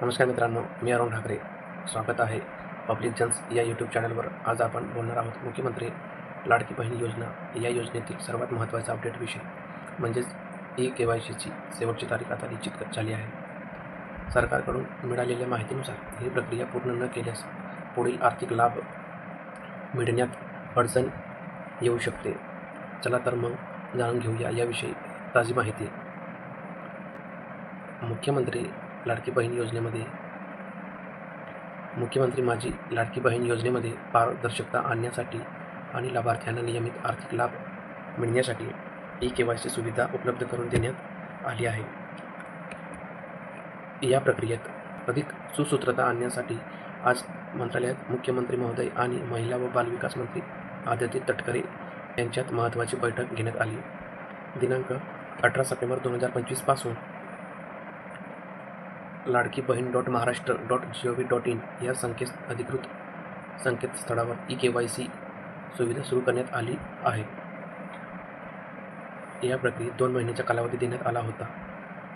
नमस्कार मित्रांनो मी अरुण ठाकरे. स्वागत आहे पब्लिक जन्स या यूट्यूब चॅनलवर आज आपण बोलणार आहोत मुख्यमंत्री लाडकी बहीण योजना या योजनेतील सर्वात महत्त्वाचा अपडेट विषय म्हणजेच ई के वाय सीची शेवटची तारीख आता निश्चित झाली आहे. सरकारकडून मिळालेल्या माहितीनुसार ही प्रक्रिया पूर्ण न केल्यास पुढील आर्थिक लाभ मिळण्यात अडचण येऊ शकते. चला तर मग जाणून घेऊया याविषयी ताजी माहिती. मुख्यमंत्री लाडकी बहीण योजनेमध्ये मुख्यमंत्री माझी लाडकी बहीण योजनेमध्ये पारदर्शकता आणण्यासाठी आणि लाभार्थ्यांना नियमित आर्थिक लाभ मिळण्यासाठी ई के वाय सी सुविधा उपलब्ध करून देण्यात आली आहे. या प्रक्रियेत अधिक सुसूत्रता आणण्यासाठी आज मंत्रालयात मुख्यमंत्री महोदय आणि महिला व बालविकास मंत्री आदित्य तटकरे यांच्यात महत्त्वाची बैठक घेण्यात आली. दिनांक अठरा सप्टेंबर दोन हजार पंचवीसपासून Ladki Bahin dot Maharashtra dot G O V dot in या संकेत अधिकृत संकेतस्थळावर ई के वाय सी सुविधा सुरू करण्यात आली आहे. या प्रक्रियेत दोन महिन्याचा कालावधी देण्यात आला होता.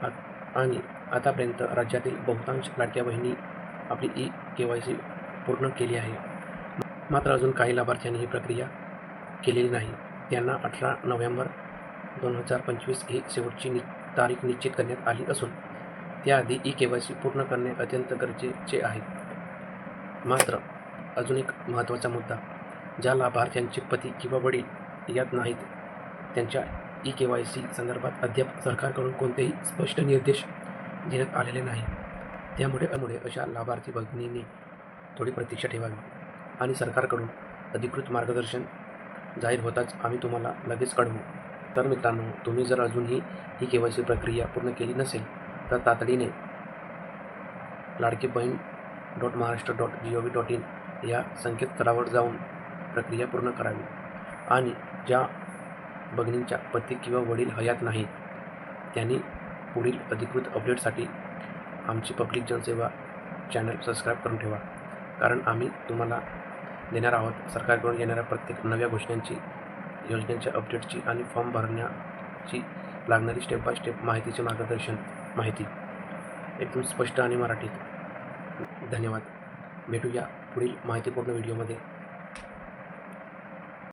आ- आणि आतापर्यंत राज्यातील बहुतांश लाडक्या बहिणी आपली ई के वाय सी पूर्ण केली आहे. मात्र अजून काही लाभार्थ्यांनी ही प्रक्रिया केलेली नाही. त्यांना अठरा नोव्हेंबर दोन हजार पंचवीस ही शेवटची नि तारीख निश्चित करण्यात आली असून त्याआधी ई के वाय सी पूर्ण करणे अत्यंत गरजेचे आहे. मात्र अजून एक महत्त्वाचा मुद्दा ज्या लाभार्थ्यांचे पती किंवा वडील यात नाहीत त्यांच्या ई के वाय सी संदर्भात अद्याप सरकारकडून कोणतेही स्पष्ट निर्देश देण्यात आलेले नाही. त्यामुळे त्यामुळे अशा लाभार्थी भगिनींनी थोडी प्रतीक्षा ठेवावी आणि सरकारकडून अधिकृत मार्गदर्शन जाहीर होताच आम्ही तुम्हाला लगेच कळवू. तर मित्रांनो तुम्ही जर अजूनही ही के वाय सी प्रक्रिया पूर्ण केली नसेल तर तातडीने Ladki Bahin dot Maharashtra dot G O V dot in या संकेतस्थळावर जाऊन प्रक्रिया पूर्ण करावी. आणि ज्या भगिनींच्या पती किंवा वडील हयात नाहीत त्यांनी पुढील अधिकृत अपडेटसाठी आमची पब्लिक जनसेवा चॅनल सबस्क्राईब करून ठेवा. कारण आम्ही तुम्हाला देणार आहोत सरकारकडून येणाऱ्या प्रत्येक नव्या घोषणांची योजनांच्या अपडेटची आणि फॉर्म भरण्याची लागणारी स्टेप बाय स्टेप माहितीचे मार्गदर्शन. माहिती. एकदम स्पष्ट आणि मराठीत. धन्यवाद. भेटूया पुढील माहितीपूर्ण व्हिडिओमध्ये.